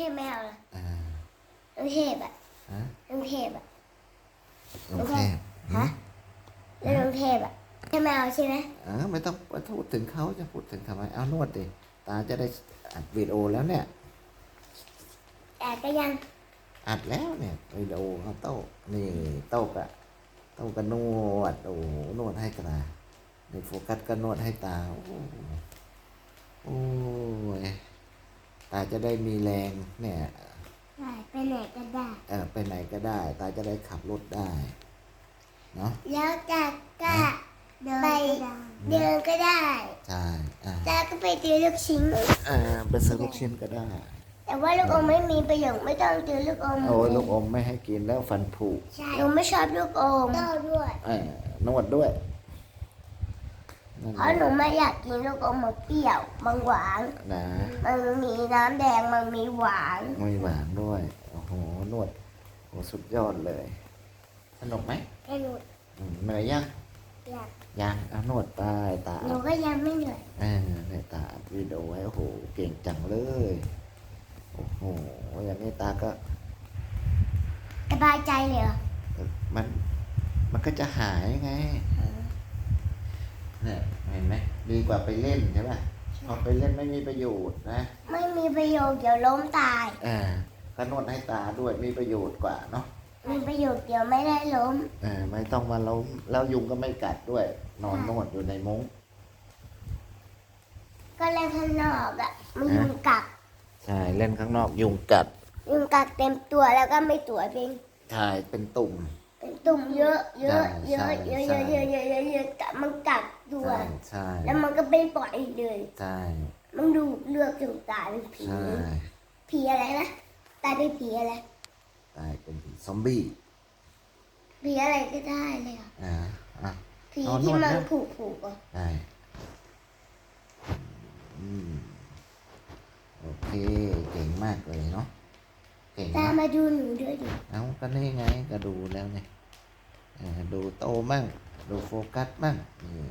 ทพไม่เอาเลยอ่าลุงเทพอะฮะลุงเทพอะกรุงเทพฮะแล้วลุงเทพอะใช่ไม่เอาใช่ไหมเออไม่ต้องไปพูดถึงเขาจะพูดถึงทำไมเอานวดดิตาจะได้อัดวิดีโอแล้วเนี่ยแต่ก็ยังอัดแล้วเนี่ยวิดีโอเอาโต้นี่โต้กะโต้กะนวดโอ้โหนวดให้ตาในโฟกัสก็นวดให้ตาโอ้โหโอ้ย ตาจะได้มีแรงเนี่ยได้ไปไหนก็ได้เออไปไหนก็ได้ ตาจะได้ขับรถได้เนาะแล้วจะก็ไปเดินก็ได้ใช่อ่าตาก็ไปซื้อลูกชิ้นอ่าไปซื้อลูกชิ้นก็ได้ แต่ว่าลูกอมไม่มีประโยชน์ไม่ต้องซื้อลูกอมโอ้ยลูกอมไม่ให้กินแล้วฟันผุใช่หนูไม่ชอบลูกอมก็ด้วยเออนวดด้วยนั่น เพราะหนูไม่อยากกินลูกอมมันเปรี้ยวมันหวานนะมันมีน้ำแดงมันมีหวานไม่หวานด้วยโอ้โหนวดโอ้สุดยอดเลย สนุกไหมให้หนูอืมเหนื่อยยังอยากยังเอานวดไปตาหนูก็ยังไม่เหนื่อยเออเนี่ยตาอัดวิดีโอไว้โอ้โหเก่งจังเลยโอ้โหอย่างนี้ตาก็สบายใจเลยเหรอมันมันก็จะหายไง เนี่ยเห็นไหมดีกว่าไปเล่นใช่ป่ะพอไปเล่นไม่มีประโยชน์นะ ไม่มีประโยชน์เดี๋ยวล้มตายอ่าก็นวดให้ตาด้วยมีประโยชน์กว่าเนาะมีประโยชน์เดี๋ยวไม่ได้ล้มเออไม่ต้องมาล้มแล้วยุงก็ไม่กัดด้วย นอนนวดอยู่ในมุ้งก็เล่นข้างนอกอะมันยุงกัดใช่เล่นข้างนอกยุงกัด ยุงกัดเต็มตัวแล้วก็ไม่ตัวเป็นใช่เป็นตุ่มเป็น ตุ่มเยอะเยอะเยใช่อะเยอะใช่เยอะเยอะเยอะเยอะเยอะกัดมันกัดตัวใช่ใช่แล้วมันก็เป็นปล่อยเลยใช่มันดูเลือกจนตายเป็นผีใช่ผีอะไรนะตายเป็นผีอะไรตายเป็นซอมบี้ผีอะไรก็ได้เลยอะอ่าอะผีนอนนวดที่มันนะผูกผูกๆอะได้อืมโอเคเก่งมากเลยเนาะเก่งตามากมาดูหนูด้วยดิเอาก็นี่ไงก็ดูแล้วไงเออ ดูโตมั่ง ดูโฟกัสมั่งนี่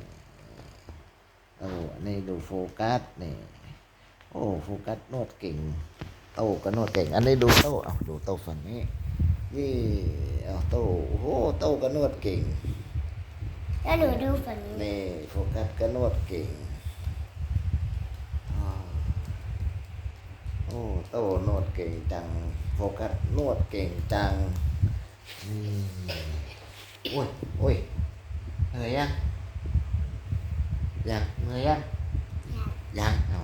โอ้นี่ดูโฟกัสนี่ โอ้โฟกัสนวดเก่ง โตก็นวดเก่ง อันนี้ดูโตเอาดูโตฝั่งนี้นี่เอาโตโอ้โหโตก็นวดเก่งแล้วหนูดูฝั่งนี้นี่โฟกัสก็นวดเก่งอ่าโอ้โตนวดเก่งจัง โฟกัสนวดเก่งจังอืม โอ้ยโอ้ยเหนื่อยยังยังเหนื่อยยังยังอ๋อ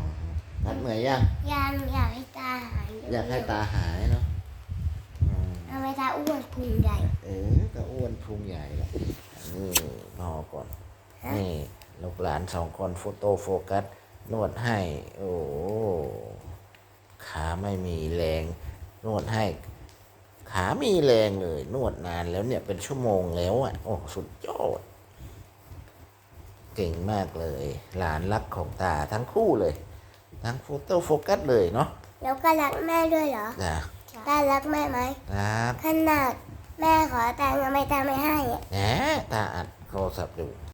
ตัดเหนื่อยยังยังอยากให้ตาหายอยากให้ตาหายเนาะอืมทำไมตาอ้วนพุงใหญ่เออก็อ้วนพุงใหญ่ละนี่พอก่อนนี่ลูกหลานสองคนโฟโต้โฟกัสนวดให้ โอ้โหขาไม่มีแรงนวดให้ ขามีแรงเลย นวดนานแล้วเนี่ยเป็นชั่วโมงแล้วอะ โอ้ สุดยอด เก่งมากเลย หลานรักของตาทั้งคู่เลย ทั้งโฟโต้โฟกัสเลยเนาะ แล้วก็รักแม่ด้วยเหรอจ้ะตารักแม่ไหมรักขนาดแม่ขอตังค์ทำไมตาไม่ให้อะ แหมตาอัดโทรศัพท์อยู่